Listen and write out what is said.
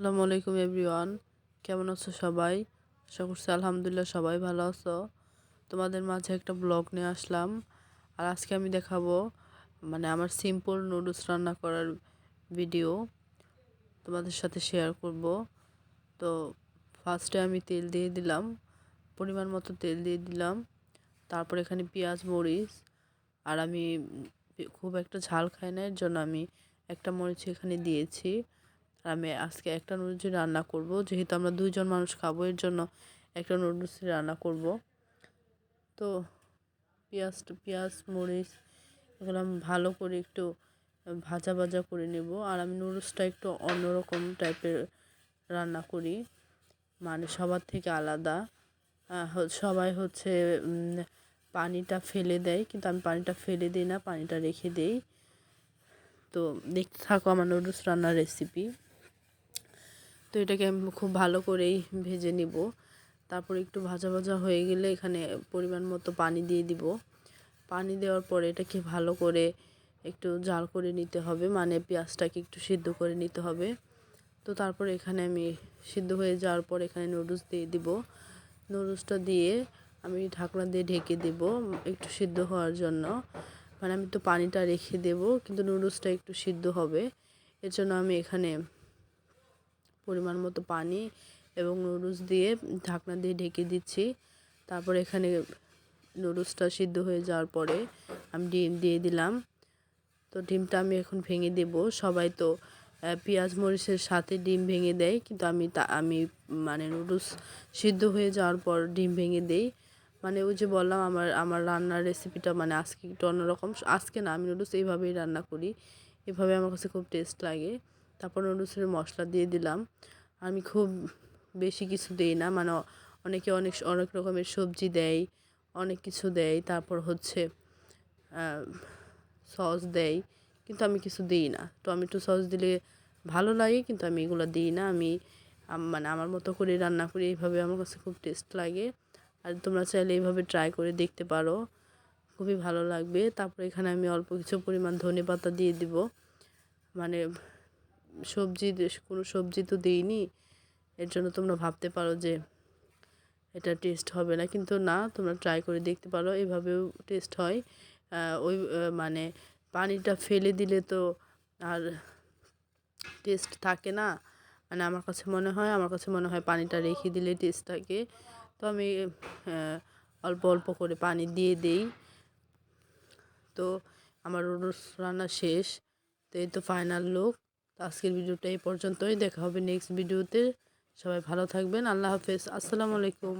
আসসালামু আলাইকুম এভরিওয়ান। কেমন আছো সবাই? আশা করছি আলহামদুলিল্লাহ সবাই ভালো আছো। তোমাদের মাঝে একটা ব্লগ নিয়ে আসলাম। আর আজকে আমি দেখাবো মানে আমার সিম্পল নুডলস রান্না করার ভিডিও তোমাদের সাথে শেয়ার করব। তো ফার্স্টে আমি তেল দিয়ে দিলাম, পরিমাণ মতো তেল দিয়ে দিলাম। তারপর এখানে পেঁয়াজ, মরিচ, আর আমি খুব একটা ঝাল খাই না, এর জন্য আমি একটা মরিচ এখানে দিয়েছি। আমি আজকে একটা নুডলস রান্না করব। যেহেতু আমরা দুইজন মানুষ খাব, এর জন্য একটা নুডলস রান্না করব। তো পেঁয়াজ পেঁয়াজ, মরিচ এগুলো আমি ভালো করে একটু ভাজা ভাজা করে নেব। আর আমি নুডলসটা একটু অন্যরকম টাইপের রান্না করি। মানে সবার থেকে আলাদা। সবাই হচ্ছে পানিটা ফেলে দেয়। কিন্তু আমি পানিটা ফেলে দিই না, পানিটা রেখে দিই। তো দেখতে থাকো আমার নুডলস রান্নার রেসিপি তো এটাকে আমি খুব ভালো করেই ভেজে নিব। তারপর একটু ভাজা ভাজা হয়ে গেলে এখানে পরিমাণ মতো পানি দিয়ে দিব। পানি দেওয়ার পরে এটাকে ভালো করে একটু জাল করে নিতে হবে মানে পেঁয়াজটাকে একটু সিদ্ধ করে নিতে হবে। তো তারপর এখানে আমি সিদ্ধ হয়ে যাওয়ার পর এখানে নুডলস দিয়ে দিব। নুডলসটা দিয়ে আমি ঢাকনা দিয়ে ঢেকে দেব একটু সিদ্ধ হওয়ার জন্য। মানে আমি তো পানিটা রেখে দেব, কিন্তু নুডলসটা একটু সিদ্ধ হবে। এর জন্য আমি এখানে পরিমাণ মতো পানি এবং নুডলস দিয়ে ঢাকনা দিয়ে ঢেকে দিচ্ছি। তারপর এখানে নুডলসটা সিদ্ধ হয়ে যাওয়ার পরে আমি ডিম দিয়ে দিলাম। তো ডিমটা আমি এখন ভেঙে দেব। সবাই তো পেঁয়াজ মরিচের সাথে ডিম ভেঙে দেয়, কিন্তু আমি তা, আমি মানে নুডলস সিদ্ধ হয়ে যাওয়ার পর ডিম ভেঙে দেই। মানে ওই যে বললাম, আমার আমার রান্নার রেসিপিটা মানে আজকে একটু অন্যরকম। আজকে না, আমি নুডলস এইভাবেই রান্না করি। এভাবে আমার কাছে খুব টেস্ট লাগে। তারপর নুডলসের মশলা দিয়ে দিলাম। আমি খুব বেশি কিছু দিই না মানে অনেকে অনেক অনেক রকমের সবজি দেয়, অনেক কিছু দেয়, তারপর হচ্ছে সস দেয়, কিন্তু আমি কিছু দিই না। টমেটো সস দিলে ভালো লাগে, কিন্তু আমি এগুলো দিই না। আমি মানে আমার মতো করে রান্না করি, এইভাবে আমার কাছে খুব টেস্ট লাগে। আর তোমরা চাইলে এইভাবে ট্রাই করে দেখতে পারো, খুবই ভালো লাগবে। তারপর এখানে আমি অল্প কিছু পরিমাণ ধনে পাতা দিয়ে দিব। মানে সবজি কোনো সবজি তো দিইনি। এর জন্য তোমরা ভাবতে পারো যে এটা টেস্ট হবে না। কিন্তু না, তোমরা ট্রাই করে দেখতে পারো, এভাবেও টেস্ট হয়। ওই মানে পানিটা ফেলে দিলে তো আর টেস্ট থাকে না। মানে আমার কাছে মনে হয়, আমার কাছে মনে হয় পানিটা রেখে দিলে টেস্ট থাকে। তো আমি অল্প অল্প করে পানি দিয়ে দেই। তো আমার রান্না শেষ, তো এই তো ফাইনাল লুক আজকের ভিডিওটা এই পর্যন্তই। দেখা হবে নেক্সট ভিডিওতে। সবাই ভালো থাকবেন। আল্লাহ হাফেজ। আসসালামু আলাইকুম।